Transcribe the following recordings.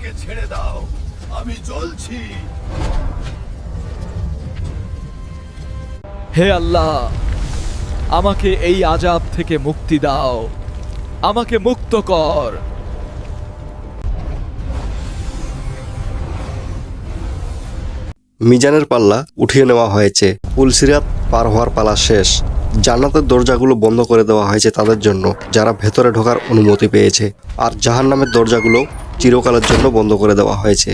আমাকে ছেড়ে দাও। আমি জ্বলছি। হে আল্লাহ আমাকে এই আজাব থেকে মুক্তি দাও। আমাকে মুক্ত কর। মিজানের পাল্লা উঠিয়ে নেওয়া হয়েছে। পুলসিরাত পার হওয়ার পালা শেষ। জান্নাতের দরজাগুলো বন্ধ করে দেওয়া হয়েছে তাদের জন্য যারা ভেতরে ঢোকার অনুমতি পেয়েছে। আর জাহান্নামের দরজাগুলো চিরকালের জন্য বন্ধ করে দেওয়া হয়েছে।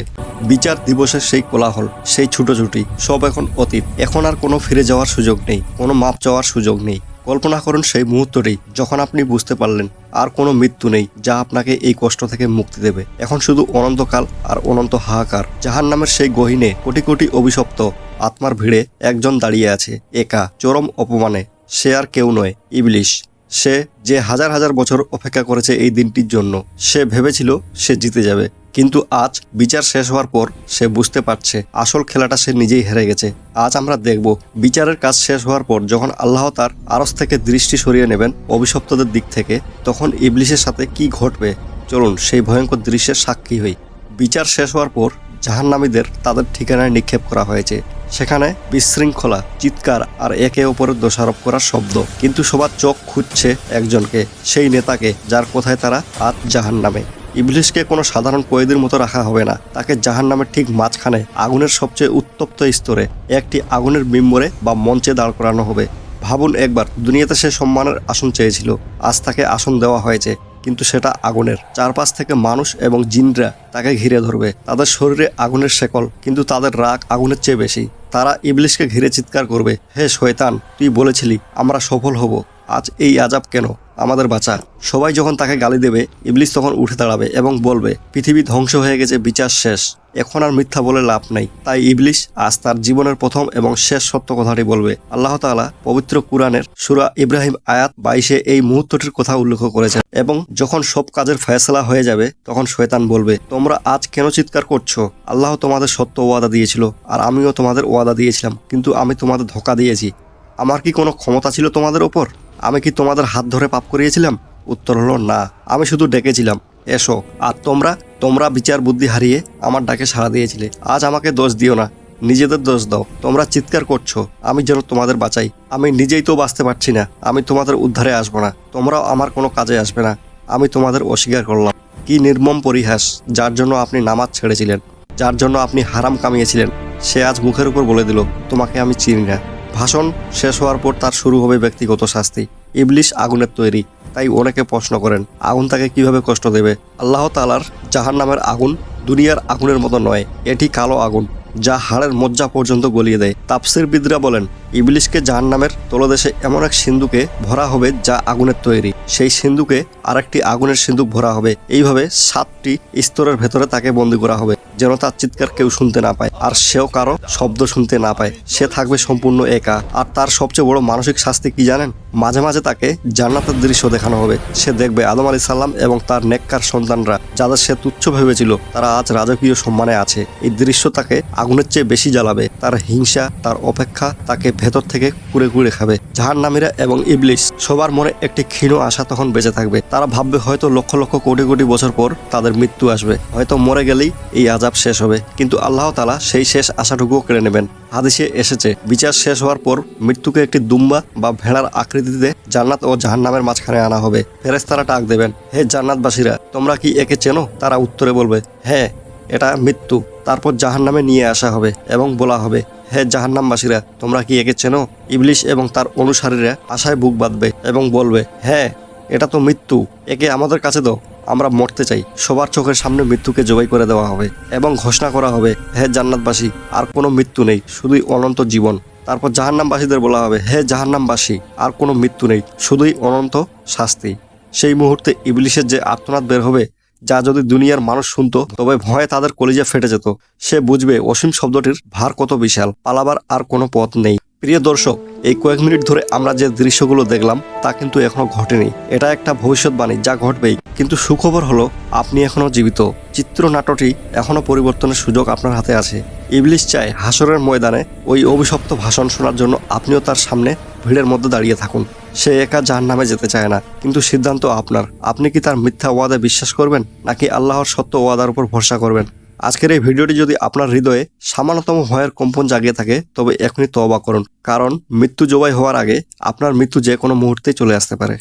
বিচার দিবসের সেই কোলাহল, সেই ছুটোছুটি, সব এখন অতীত। এখন আর কোনো ফিরে যাওয়ার সুযোগ নেই, কোনো মাপ চাওয়ার সুযোগ নেই। কল্পনা করুন সেই মুহূর্তটি, যখন আপনি বুঝতে পারলেন আর কোনো মৃত্যু নেই, যা আপনাকে এই কষ্ট থেকে মুক্তি দেবে। এখন শুধু অনন্তকাল আর অনন্ত হাহাকার জাহান নামের সেই গহিনে কোটি কোটি অভিশপ্ত আত্মার ভিড়ে একজন দাঁড়িয়ে আছে, একা, চরম অপমানে। সে আর কেউ নয়, ইবলিশ। সে যে হাজার হাজার বছর অপেক্ষা করেছে এই দিনটির জন্য, সে ভেবেছিল সে জিতে যাবে। কিন্তু আজ বিচার শেষ হওয়ার পর সে বুঝতে পারছে, আসল খেলাটা সে নিজেই হেরে গেছে। আজ আমরা দেখব, বিচারের কাজ শেষ হওয়ার পর যখন আল্লাহ তার আরস থেকে দৃষ্টি সরিয়ে নেবেন অভিশপ্তদের দিক থেকে, তখন ইবলিশের সাথে কি ঘটবে? চলুন সেই ভয়ঙ্কর দৃশ্যের সাক্ষী হই। বিচার শেষ হওয়ার পর জাহান্নামীদের তাদের ঠিকানায় নিক্ষেপ করা হয়েছে। সেখানে বিশৃঙ্খলা, চিৎকার আর একে অপরের দোষারোপ করার শব্দ। কিন্তু সবার চোখ খুঁজছে একজনকে, সেই নেতাকে, যার কোথায় তারা আজ জাহান নামে ইবলিশকে কোনো সাধারণ কয়েদির মতো রাখা হবে না। তাকে জাহান নামের ঠিক মাঝখানে আগুনের সবচেয়ে উত্তপ্ত স্তরে, একটি আগুনের বিম্বরে বা মঞ্চে দাঁড় করানো হবে। ভাবুন একবার, দুনিয়াতে সে সম্মানের আসন চেয়েছিল। আজ তাকে আসন দেওয়া হয়েছে। কিন্তু সেটা আগুনের। চারপাশ থেকে মানুষ এবং জিনরা তাকে ঘিরে ধরবে। তাদের শরীরে আগুনের শেকল, কিন্তু তাদের রাগ আগুনের চেয়ে বেশি। তারা ইবলিশকে ঘিরে চিৎকার করবে, হে শয়তান, তুই বলেছিলি, আমরা সফল হব। আজ এই আজাব কেন? আমাদের বাঁচা। সবাই যখন তাকে গালি দেবে ইবলিশ তখন উঠে দাঁড়াবে এবং বলবে, পৃথিবী ধ্বংস হয়ে গেছে, বিচার শেষ। এখন আর মিথ্যা বলে লাভ নেই। তাই ইবলিশ আজ তার জীবনের প্রথম এবং শেষ সত্য কথাটি বলবে। আল্লাহ তাআলা পবিত্র কুরআনের সুরা ইব্রাহিম আয়াত বাইশে এই মুহূর্তটির কথা উল্লেখ করেছেন এবং যখন সব কাজের ফয়সলা হয়ে যাবে, তখন শয়তান বলবে, তোমরা আজ কেন চিৎকার করছ? আল্লাহ তোমাদের সত্য ওয়াদা দিয়েছিল আর আমিও তোমাদের ওয়াদা দিয়েছিলাম, কিন্তু আমি তোমাদের ধোকা দিয়েছি। আমার কি কোনো ক্ষমতা ছিল তোমাদের ওপর? আমি কি তোমাদের হাত ধরে পাপ করিয়েছিলাম? উত্তর হলো, না, আমি শুধু ডেকেছিলাম। এসো, আর তোমরা তোমরা বিচার বুদ্ধি হারিয়ে আমার ডাকে সাড়া দিয়েছিলে। আজ আমাকে দোষ দিও না। নিজেদের দোষ দাও। তোমরা চিৎকার করছ। আমি যেন তোমাদের বাঁচাই। আমি নিজেই তো বাঁচতে পারছি না। আমি তোমাদের উদ্ধারে আসব না। তোমরাও আমার কোনো কাজে আসবে না। আমি তোমাদের অস্বীকার করলাম। কি নির্মম পরিহাস, যার জন্য আপনি নামাজ ছেড়েছিলেন, যার জন্য আপনি হারাম কামিয়েছিলেন। সে আজ মুখের উপর বলে দিল, তোমাকে আমি চিনি না। ভাষণ শেষ হওয়ার পর তার শুরু হবে ব্যক্তিগত শাস্তি। ইবলিশ আগুনের তৈরি, তাই অনেকে প্রশ্ন করেন, আগুন তাকে কীভাবে কষ্ট দেবে? আল্লাহ তালার জাহান নামের আগুন দুনিয়ার আগুনের মতো নয়, এটি কালো আগুন, যা হাড়ের মজ্জা পর্যন্ত গলিয়ে দেয়। তাপসির বিদরা বলেন ইবলিশকে জাহান নামের তলদেশে এমন এক সিন্ধুকে ভরা হবে যা আগুনের তৈরি। সেই সিন্ধুকে আরেকটি আগুনের সিন্ধুক ভরা হবে। এইভাবে সাতটি স্তরের ভেতরে তাকে বন্দি করা হবে, যেন তার চিৎকার কেউ শুনতে না পায় আর সেও কারও শব্দ শুনতে না পায়। সে থাকবে সম্পূর্ণ একা। আর তার সবচেয়ে বড় মানসিক শাস্তি কি জানেন? মাঝে মাঝে তাকে জান্নাতের দৃশ্য দেখানো হবে। সে দেখবে আদম আলী সাল্লাম এবং তার নেককার সন্তানরা, যাদের সে তুচ্ছ ভেবেছিল, তারা আজ রাজকীয় সম্মানে আছে। এই দৃশ্য তাকে আগুনের চেয়ে বেশি জ্বালাবে। তার হিংসা, তার অপেক্ষা তাকে ভেতর থেকে কুড়ে কুড়ে খাবে। জাহান নামীরা এবং ইবলিশ সবার মনে একটি ক্ষীণ আশা তখন বেঁচে থাকবে। তারা ভাববে হয়তো লক্ষ লক্ষ কোটি কোটি বছর পর তাদের মৃত্যু আসবে। হয়তো মরে গেলেই এই আজাব শেষ হবে। কিন্তু আল্লাহ তালা সেই শেষ আশাটুকুও কেড়ে নেবেন। হাদিসে এসেছে, বিচার শেষ হওয়ার পর মৃত্যুকে একটি দুম্বা বা ভেড়ার আকৃতিতে জান্নাত ও জাহান্নামের মাঝখানে আনা হবে। ফেরেস্তারা টাক দেবেন, হে জান্নাতবাসীরা, তোমরা কি একে চেনো? তারা উত্তরে বলবে হ্যাঁ। এটা মৃত্যু। তারপর জাহান্নামে নিয়ে আসা হবে এবং বলা হবে, হে জাহান্নামবাসীরা, তোমরা কি একে চেনো? ইবলিশ এবং তার অনুসারীরা আশায় বুক বাঁধবে এবং বলবে হ্যাঁ এটা তো মৃত্যু। একে আমাদের কাছে দাও, আমরা মরতে চাই। সবার চোখের সামনে মৃত্যুকে জবাই করে দেওয়া হবে এবং ঘোষণা করা হবে, হে জান্নাতবাসী, আর কোনো মৃত্যু নেই, শুধুই অনন্ত জীবন। তারপর জাহান্নামবাসীদের বলা হবে, হে জাহান্নামবাসী, আর কোনো মৃত্যু নেই, শুধুই অনন্ত শাস্তি। সেই মুহূর্তে ইবলিশের যে আর্তনাদ বের হবে যা যদি দুনিয়ার মানুষ শুনতো, তবে ভয়ে তাদের কলিজা ফেটে যেত। সে বুঝবে অসীম শব্দটির ভার কত বিশাল, পালাবার আর কোনো পথ নেই। প্রিয় দর্শক, এই কয়েক মিনিট ধরে আমরা যে দৃশ্যগুলো দেখলাম, তা কিন্তু এখনও ঘটেনি। এটা একটা ভবিষ্যৎবাণী, যা ঘটবেই। কিন্তু সুখবর হলো, আপনি এখনও জীবিত। চিত্রনাট্যটি এখনও পরিবর্তনের সুযোগ আপনার হাতে আছে। ইবলিশ চায় হাসরের ময়দানে ওই অভিশপ্ত ভাষণ শোনার জন্য আপনিও তার সামনে ভিড়ের মধ্যে দাঁড়িয়ে থাকুন। সে একা যার নামে যেতে চায় না। কিন্তু সিদ্ধান্ত আপনার। আপনি কি তার মিথ্যা ওয়াদা বিশ্বাস করবেন, নাকি আল্লাহর সত্য ওয়াদার উপর ভরসা করবেন? আজকের এই ভিডিওটি যদি আপনার হৃদয়ে সামান্যতম ভয়ের কম্পন জাগিয়ে থাকে, তবে এখনই তবা করুন। কারণ মৃত্যু জবাই হওয়ার আগে আপনার মৃত্যু যে কোনো মুহূর্তেই চলে আসতে পারে।